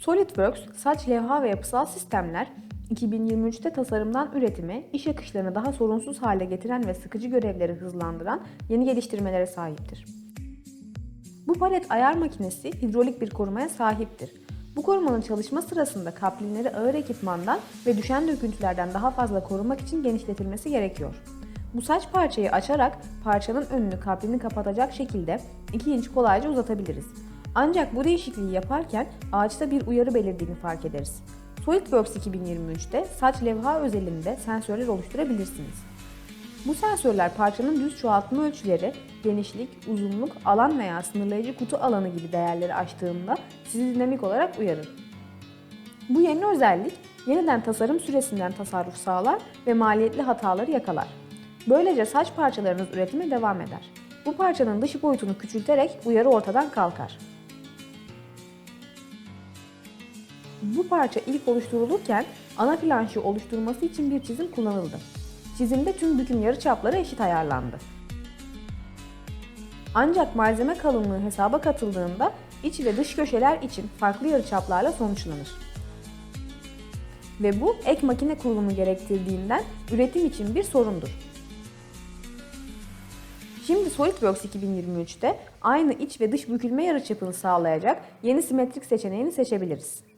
SolidWorks, saç levha ve yapısal sistemler 2023'te tasarımdan üretime, iş akışlarını daha sorunsuz hale getiren ve sıkıcı görevleri hızlandıran yeni geliştirmelere sahiptir. Bu palet ayar makinesi hidrolik bir korumaya sahiptir. Bu korumanın çalışma sırasında kaplinleri ağır ekipmandan ve düşen döküntülerden daha fazla korumak için genişletilmesi gerekiyor. Bu saç parçayı açarak parçanın önünü kaplini kapatacak şekilde 2 inç kolayca uzatabiliriz. Ancak bu değişikliği yaparken ağaçta bir uyarı belirdiğini fark ederiz. SolidWorks 2023'te saç levha özelinde sensörler oluşturabilirsiniz. Bu sensörler parçanın düz çoğaltma ölçüleri, genişlik, uzunluk, alan veya sınırlayıcı kutu alanı gibi değerleri aştığında sizi dinamik olarak uyarır. Bu yeni özellik yeniden tasarım süresinden tasarruf sağlar ve maliyetli hataları yakalar. Böylece saç parçalarınız üretime devam eder. Bu parçanın dış boyutunu küçülterek uyarı ortadan kalkar. Bu parça ilk oluşturulurken ana planşı oluşturması için bir çizim kullanıldı. Çizimde tüm büküm yarıçapları eşit ayarlandı. Ancak malzeme kalınlığı hesaba katıldığında iç ve dış köşeler için farklı yarıçaplarla sonuçlanır. Ve bu ek makine kurulumu gerektirdiğinden üretim için bir sorundur. Şimdi SolidWorks 2023'te aynı iç ve dış bükülme yarıçapını sağlayacak yeni simetrik seçeneğini seçebiliriz.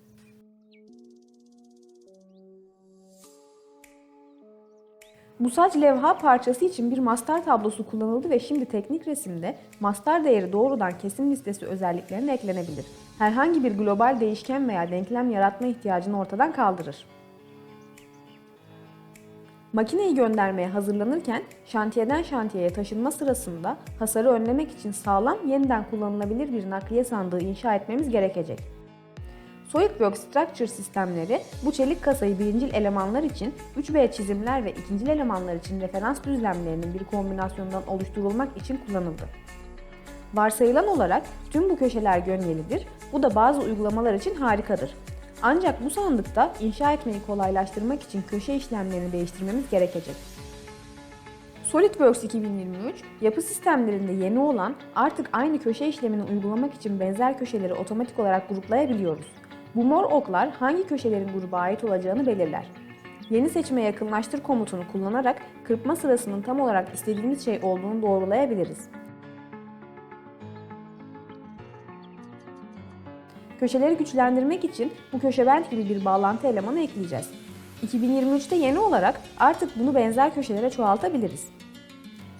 Bu saç levha parçası için bir master tablosu kullanıldı ve şimdi teknik resimde master değeri doğrudan kesim listesi özelliklerine eklenebilir. Herhangi bir global değişken veya denklem yaratma ihtiyacını ortadan kaldırır. Makineyi göndermeye hazırlanırken şantiyeden şantiyeye taşınma sırasında hasarı önlemek için sağlam yeniden kullanılabilir bir nakliye sandığı inşa etmemiz gerekecek. SolidWorks Structure sistemleri bu çelik kasayı birincil elemanlar için 3B çizimler ve ikincil elemanlar için referans düzlemlerinin bir kombinasyondan oluşturulmak için kullanıldı. Varsayılan olarak tüm bu köşeler gönyelidir. Bu da bazı uygulamalar için harikadır. Ancak bu sandıkta inşa etmeyi kolaylaştırmak için köşe işlemlerini değiştirmemiz gerekecek. SolidWorks 2023, yapı sistemlerinde yeni olan artık aynı köşe işlemini uygulamak için benzer köşeleri otomatik olarak gruplayabiliyoruz. Bu mor oklar hangi köşelerin gruba ait olacağını belirler. Yeni seçime yakınlaştır komutunu kullanarak kırpma sırasının tam olarak istediğimiz şey olduğunu doğrulayabiliriz. Köşeleri güçlendirmek için bu köşe bent gibi bir bağlantı elemanı ekleyeceğiz. 2023'te yeni olarak artık bunu benzer köşelere çoğaltabiliriz.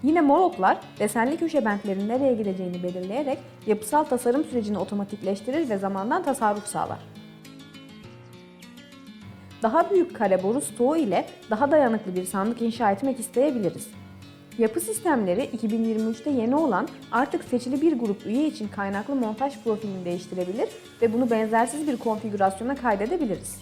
Yine mor oklar desenli köşe bentlerin nereye gideceğini belirleyerek yapısal tasarım sürecini otomatikleştirir ve zamandan tasarruf sağlar. Daha büyük kare boru stoğu ile daha dayanıklı bir sandık inşa etmek isteyebiliriz. Yapı sistemleri 2023'te yeni olan artık seçili bir grup üye için kaynaklı montaj profilini değiştirebilir ve bunu benzersiz bir konfigürasyona kaydedebiliriz.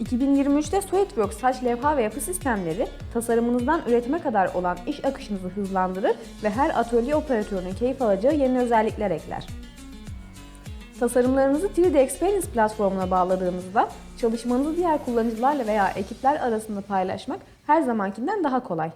2023'te SolidWorks saç levha ve yapı sistemleri tasarımınızdan üretime kadar olan iş akışınızı hızlandırır ve her atölye operatörünün keyif alacağı yeni özellikler ekler. Tasarımlarınızı 3D Experience platformuna bağladığınızda çalışmanızı diğer kullanıcılarla veya ekipler arasında paylaşmak her zamankinden daha kolay.